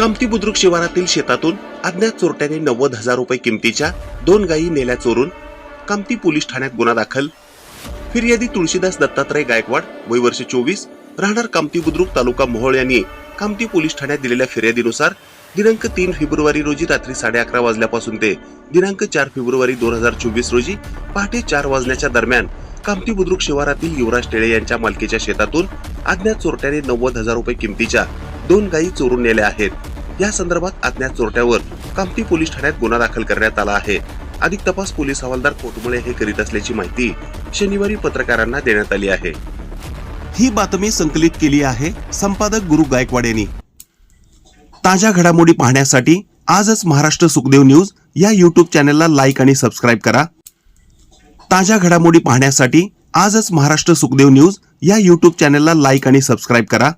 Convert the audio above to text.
कामती बुद्रुक शिवारातील शेतातून अज्ञात चोरट्याने नव्वद हजार रुपये किमतीच्या दोन गायी नेल्या चोरून कामती पोलीस ठाण्यात गुन्हा दाखल. फिर्यादी तुळशीदास दत्तात्रय गायकवाड वय वर्ष चोवीस राहणार कामती बुद्रुक तालुका मोहोळ यांनी कामती पोलीस ठाण्यात दिलेल्या फिर्यादीनुसार दिनांक तीन फेब्रुवारी रोजी रात्री साडे अकरा वाजल्यापासून ते दिनांक चार फेब्रुवारी दोन हजार चोवीस रोजी पहाटे चार वाजण्याच्या दरम्यान कामती बुद्रुक शिवारातील युवराज टेळे यांच्या मालकीच्या शेतातून अज्ञात चोरट्याने नव्वद हजार रुपये किमतीच्या दोन गायी चोरून नेल्या आहेत. या संदर्भात अज्ञात चोरट्यावर कामती पोलीस ठाण्यात गुन्हा दाखल करण्यात आला आहे. अधिक तपास पोलीस हवालदार कोटमुळे हे करीत असल्याची माहिती शनिवारी पत्रकारांना देण्यात आली आहे. ही बातमी संकलित केली आहे संपादक गुरु गायकवाड यांनी. ताज्या घडामोडी पाहण्यासाठी आजच महाराष्ट्र सुखदेव न्यूज या यूट्यूब चॅनलला लाईक आणि सबस्क्राईब करा. ताज्या घडामोडी पाहण्यासाठी आजच महाराष्ट्र सुखदेव न्यूज या यूट्यूब चॅनलला लाईक आणि सबस्क्राईब करा.